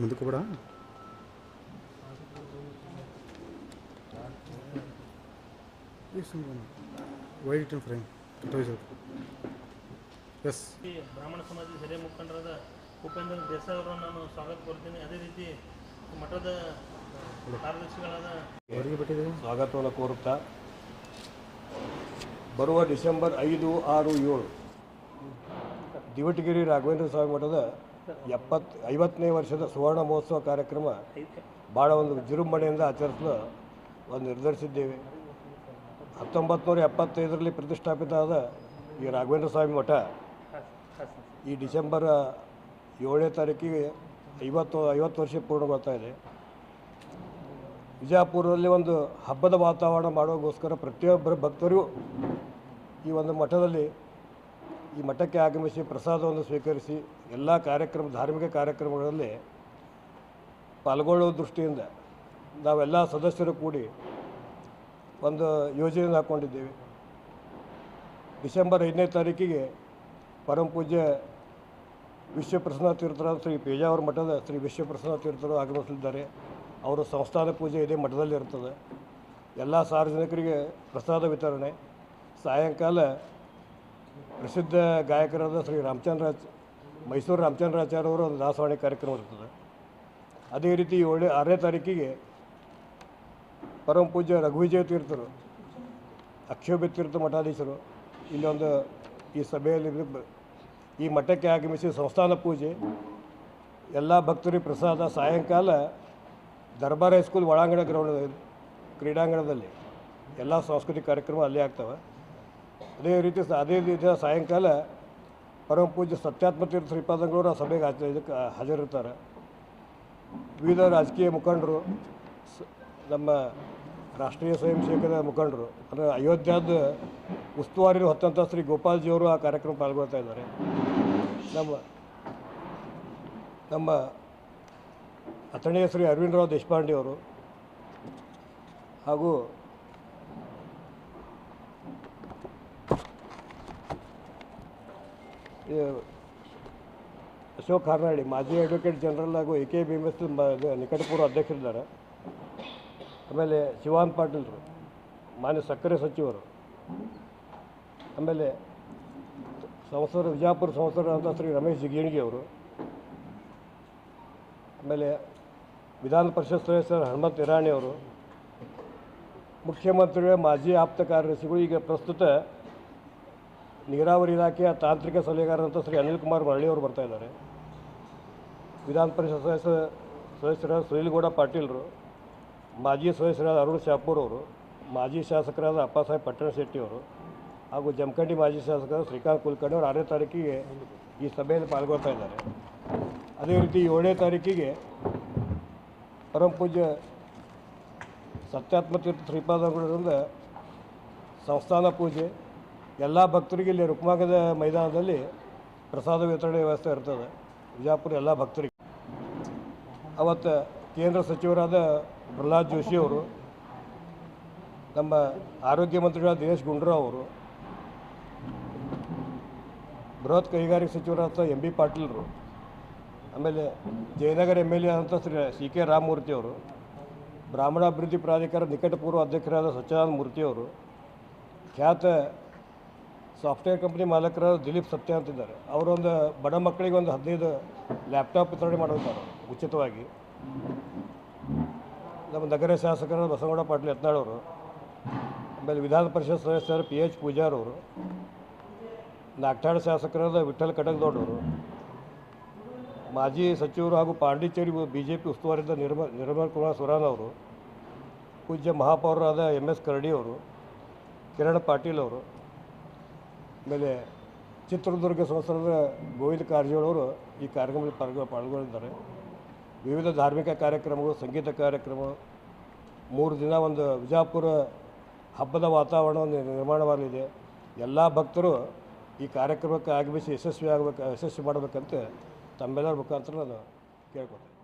ಮುಂದಕ್ಕೆ ಬಿಡ white prime S ಬ್ರಾಹ್ಮಣ ಸಮಾಜದ ಹಿರಿಯ ಮುಖಂಡರಾದ ಉಪೇಂದ್ರ ದೇಸಾಯಿ ಅವರನ್ನು ನಾನು ಸ್ವಾಗತ ಕೋರ್ತೀನಿ ಅದೇ ರೀತಿ ಮಠದ ಕಾರ್ಯದರ್ಶಿಗಳಾದ ಅವರಿಗೆ ಬಿಟ್ಟಿದ್ದೀವಿ ಸ್ವಾಗತವನ್ನು ಕೋರುತ್ತಾ ಬರುವ ಡಿಸೆಂಬರ್ ಐದು ಆರು ಏಳು. ದಿವಟಗಿರಿ ರಾಘವೇಂದ್ರ ಸ್ವಾಮಿ ಮಠದ ಎಪ್ಪತ್ತು ಐವತ್ತನೇ ವರ್ಷದ ಸುವರ್ಣ ಮಹೋತ್ಸವ ಕಾರ್ಯಕ್ರಮ ಭಾಳ ಒಂದು ವಿಜೃಂಭಣೆಯಿಂದ ಆಚರಿಸಲು ಒಂದು ನಿರ್ಧರಿಸಿದ್ದೇವೆ. ಹತ್ತೊಂಬತ್ತು ನೂರ ಎಪ್ಪತ್ತೈದರಲ್ಲಿ ಪ್ರತಿಷ್ಠಾಪಿತ ಆದ ಈ ರಾಘವೇಂದ್ರ ಸ್ವಾಮಿ ಮಠ ಈ ಡಿಸೆಂಬರ್ ಏಳನೇ ತಾರೀಕಿಗೆ ಐವತ್ತು ಐವತ್ತು ವರ್ಷ ಪೂರ್ಣಗೊಳ್ತಾ ಇದೆ. ವಿಜಯಪುರದಲ್ಲಿ ಒಂದು ಹಬ್ಬದ ವಾತಾವರಣ ಮಾಡೋಕ್ಕೋಸ್ಕರ ಪ್ರತಿಯೊಬ್ಬರ ಭಕ್ತರಿಗೂ ಈ ಒಂದು ಮಠದಲ್ಲಿ ಈ ಮಠಕ್ಕೆ ಆಗಮಿಸಿ ಪ್ರಸಾದವನ್ನು ಸ್ವೀಕರಿಸಿ ಎಲ್ಲ ಕಾರ್ಯಕ್ರಮ, ಧಾರ್ಮಿಕ ಕಾರ್ಯಕ್ರಮಗಳಲ್ಲಿ ಪಾಲ್ಗೊಳ್ಳುವ ದೃಷ್ಟಿಯಿಂದ ನಾವೆಲ್ಲ ಸದಸ್ಯರು ಕೂಡಿ ಒಂದು ಯೋಜನೆ ಹಾಕ್ಕೊಂಡಿದ್ದೇವೆ ಡಿಸೆಂಬರ್ ಐದನೇ ತಾರೀಕಿಗೆ ಪರಮ ಪೂಜ್ಯ ವಿಶ್ವಪ್ರಸನ್ನ ತೀರ್ಥರಾದ ಶ್ರೀ ಪೇಜಾವರ ಮಠದ ಶ್ರೀ ವಿಶ್ವಪ್ರಸನ್ನ ತೀರ್ಥರು ಆಗಮಿಸಲಿದ್ದಾರೆ. ಅವರು ಸಂಸ್ಥಾನ ಪೂಜೆ ಇದೇ ಮಠದಲ್ಲಿ ಇರ್ತದೆ. ಎಲ್ಲ ಸಾರ್ವಜನಿಕರಿಗೆ ಪ್ರಸಾದ ವಿತರಣೆ. ಸಾಯಂಕಾಲ ಪ್ರಸಿದ್ಧ ಗಾಯಕರಾದ ಶ್ರೀ ರಾಮಚಂದ್ರಾಜ್ ಮೈಸೂರು ರಾಮಚಂದ್ರಾಚಾರ್ಯವರು ಒಂದು ದಾಸವಾಣಿ ಕಾರ್ಯಕ್ರಮ ಇರ್ತದೆ ಅದೇ ರೀತಿ ಒಳ್ಳೆ ಆರನೇ ತಾರೀಕಿಗೆ ಪರಮ ಪೂಜ್ಯ ರಘುವಿಜಯ ತೀರ್ಥರು ಅಕ್ಷೋಭ್ಯ ತೀರ್ಥ ಮಠಾಧೀಶರು, ಇಲ್ಲೊಂದು ಈ ಸಭೆಯಲ್ಲಿ ಈ ಮಠಕ್ಕೆ ಆಗಮಿಸಿ ಸಂಸ್ಥಾನ ಪೂಜೆ, ಎಲ್ಲ ಭಕ್ತರಿಗೆ ಪ್ರಸಾದ, ಸಾಯಂಕಾಲ ದರ್ಬಾರ್ ಹೈಸ್ಕೂಲ್ ಒಳಾಂಗಣ ಗ್ರೌಂಡ್, ಕ್ರೀಡಾಂಗಣದಲ್ಲಿ ಎಲ್ಲ ಸಾಂಸ್ಕೃತಿಕ ಕಾರ್ಯಕ್ರಮ ಅಲ್ಲೇ ಆಗ್ತವೆ. ಅದೇ ರೀತಿ ಅದೇ ರೀತಿ ಸಾಯಂಕಾಲ ಪರಮ ಪೂಜ್ಯ ಸತ್ಯಾತ್ಮ ಶ್ರೀಪಾದಂಗಳವರು ಆ ಸಭೆಗೆ ಹಾಜ ಇದಕ್ಕೆ ಹಾಜರಿರ್ತಾರೆ. ವಿವಿಧ ರಾಜಕೀಯ ಮುಖಂಡರು ನಮ್ಮ ರಾಷ್ಟ್ರೀಯ ಸ್ವಯಂ ಸೇವಕರ ಮುಖಂಡರು, ಅಂದರೆ ಅಯೋಧ್ಯಾದ ಉಸ್ತುವಾರಿ ಹೊತ್ತಂಥ ಶ್ರೀ ಗೋಪಾಲ್ಜಿಯವರು ಆ ಕಾರ್ಯಕ್ರಮ ಪಾಲ್ಗೊಳ್ತಾ ಇದ್ದಾರೆ. ನಮ್ಮ ನಮ್ಮ ಅಥಣಿಯ ಶ್ರೀ ಅರವಿಂದರಾವ್ ದೇಶಪಾಂಡೆ ಅವರು ಹಾಗೂ ಅಶೋಕ್ ಹಾರ್ನಾಳಿ ಮಾಜಿ ಅಡ್ವೊಕೇಟ್ ಜನರಲ್ ಹಾಗೂ ಎ ಕೆ ಎಸ್ ನಿಕಟಪೂರ್ವ ಅಧ್ಯಕ್ಷರಿದ್ದಾರೆ. ಆಮೇಲೆ ಶಿವಾನ್ ಪಾಟೀಲ್ರು, ಮಾನ್ಯ ಸಕ್ಕರೆ ಸಚಿವರು. ಆಮೇಲೆ ಸಂಸದ, ವಿಜಾಪುರ ಸಂಸದರಾದ ಶ್ರೀ ರಮೇಶ್ ಜಿಗೇಣಿಗೆ ಅವರು. ಆಮೇಲೆ ವಿಧಾನ ಪರಿಷತ್ ಸದಸ್ಯರು ಹನುಮಂತ ಇರಾಣಿ ಅವರು. ಮುಖ್ಯಮಂತ್ರಿಗಳ ಮಾಜಿ ಆಪ್ತ ಕಾರ್ಯದರ್ಶಿಗಳು ಈಗ ಪ್ರಸ್ತುತ ನೀರಾವರಿ ಇಲಾಖೆಯ ತಾಂತ್ರಿಕ ಸಲಹೆಗಾರರಂತ ಶ್ರೀ ಅನಿಲ್ ಕುಮಾರ್ ಮರಳಿ ಅವರು ಬರ್ತಾ ಇದ್ದಾರೆ. ವಿಧಾನ ಪರಿಷತ್ ಸದಸ್ಯ ಸದಸ್ಯರಾದ ಸುನೀಲ್ಗೌಡ ಪಾಟೀಲ್ರು, ಮಾಜಿ ಸದಸ್ಯರಾದ ಅರುಣ್ ಶಾಪೂರ್ ಅವರು, ಮಾಜಿ ಶಾಸಕರಾದ ಅಪ್ಪಾಸಾಹೇಬ್ ಪಟ್ಟಣ ಶೆಟ್ಟಿ ಅವರು ಹಾಗೂ ಜಮಖಂಡಿ ಮಾಜಿ ಶಾಸಕರಾದ ಶ್ರೀಕಾಂತ್ ಕುಲಕರ್ಣಿ ಅವರು ಆರನೇ ತಾರೀಕಿಗೆ ಈ ಸಭೆಯಲ್ಲಿ ಪಾಲ್ಗೊಳ್ತಾ ಇದ್ದಾರೆ. ಅದೇ ರೀತಿ ಏಳನೇ ತಾರೀಕಿಗೆ ಪರಮ ಪೂಜ್ಯ ಸತ್ಯಾತ್ಮ ತೀರ್ಥ ಶ್ರೀಪಾದಂಗಳರಿಂದ ಸಂಸ್ಥಾನ ಪೂಜೆ ಎಲ್ಲ ಭಕ್ತರಿಗೆ ಇಲ್ಲಿ ರುಕ್ಮಾಗದ ಮೈದಾನದಲ್ಲಿ ಪ್ರಸಾದ ವಿತರಣೆ ವ್ಯವಸ್ಥೆ ಇರ್ತದೆ. ಬಿಜಾಪುರ ಎಲ್ಲ ಭಕ್ತರಿಗೆ. ಅವತ್ತು ಕೇಂದ್ರ ಸಚಿವರಾದ ಪ್ರಹ್ಲಾದ್ ಜೋಶಿ ಅವರು, ನಮ್ಮ ಆರೋಗ್ಯ ಮಂತ್ರಿಗಳಾದ ದಿನೇಶ್ ಗುಂಡೂರಾವ್ ಅವರು, ಬೃಹತ್ ಕೈಗಾರಿಕೆ ಸಚಿವರಾದ ಎಂ ಬಿ ಪಾಟೀಲ್ರು ಆಮೇಲೆ ಜಯನಗರ ಎಂ ಎಲ್ ಎ ಆದಂಥ ಶ್ರೀ ಸಿ ಕೆ ರಾಮಮೂರ್ತಿ ಅವರು ಬ್ರಾಹ್ಮಣ ಅಭಿವೃದ್ಧಿ ಪ್ರಾಧಿಕಾರ ನಿಕಟಪೂರ್ವ ಅಧ್ಯಕ್ಷರಾದ ಸಚ್ಚಿದಾನಂದ ಮೂರ್ತಿಯವರು ಖ್ಯಾತ ಸಾಫ್ಟ್ವೇರ್ ಕಂಪ್ನಿ ಮಾಲಕರ ದಿಲೀಪ್ ಸತ್ಯ ಅಂತಿದ್ದಾರೆ. ಅವರೊಂದು ಬಡ ಮಕ್ಕಳಿಗೆ ಒಂದು ಹದಿನೈದು ಲ್ಯಾಪ್ಟಾಪ್ ವಿತರಣೆ ಮಾಡಿರ್ತಾರೆ ಉಚಿತವಾಗಿ. ನಮ್ಮ ನಗರ ಶಾಸಕರ ಬಸವಗೌಡ ಪಾಟೀಲ್ ಯತ್ನಾಳವರು, ಆಮೇಲೆ ವಿಧಾನ ಪರಿಷತ್ ಸದಸ್ಯರು ಪಿ ಎಚ್ ಪೂಜಾರವರು ನಾಗ್ಠಾಣ ಶಾಸಕರಾದ ವಿಠಲ್ ಕಟಕ್ದೊಡ್ಡವರು, ಮಾಜಿ ಸಚಿವರು ಹಾಗೂ ಪಾಂಡಿಚೇರಿ ಬಿ ಜೆ ಪಿ ಉಸ್ತುವಾರಿದ್ದ ನಿರ್ಮ, ನಿರ್ಮಲ್ ಕುಮಾರ್ ಸುರಾನ್ ಅವರು, ಪೂಜ್ಯ ಮಹಾಪೌರರಾದ ಎಂ ಎಸ್ ಕರಡಿ ಅವರು, ಕಿರಣ್ ಪಾಟೀಲ್ ಅವರು ಆಮೇಲೆ ಚಿತ್ರದುರ್ಗ ಸಂಸ್ಥಾನದ ಗೋವಿಂದ ಕಾರಜೋಳವರು ಈ ಕಾರ್ಯಕ್ರಮದಲ್ಲಿ ಪಾಲ್ಗೊ ಪಾಲ್ಗೊಂಡಿದ್ದಾರೆ ವಿವಿಧ ಧಾರ್ಮಿಕ ಕಾರ್ಯಕ್ರಮಗಳು, ಸಂಗೀತ ಕಾರ್ಯಕ್ರಮ, ಮೂರು ದಿನ ಒಂದು ವಿಜಾಪುರ ಹಬ್ಬದ ವಾತಾವರಣವನ್ನು ನಿರ್ಮಾಣವಾಗಲಿದೆ. ಎಲ್ಲ ಭಕ್ತರು ಈ ಕಾರ್ಯಕ್ರಮಕ್ಕೆ ಆಗಮಿಸಿ ಯಶಸ್ವಿ ಆಗಬೇಕು ಯಶಸ್ವಿ ಮಾಡಬೇಕಂತ ತಮ್ಮೆಲ್ಲರ ಮುಖಾಂತರ ನಾನು ಕೇಳ್ಕೊತೇನೆ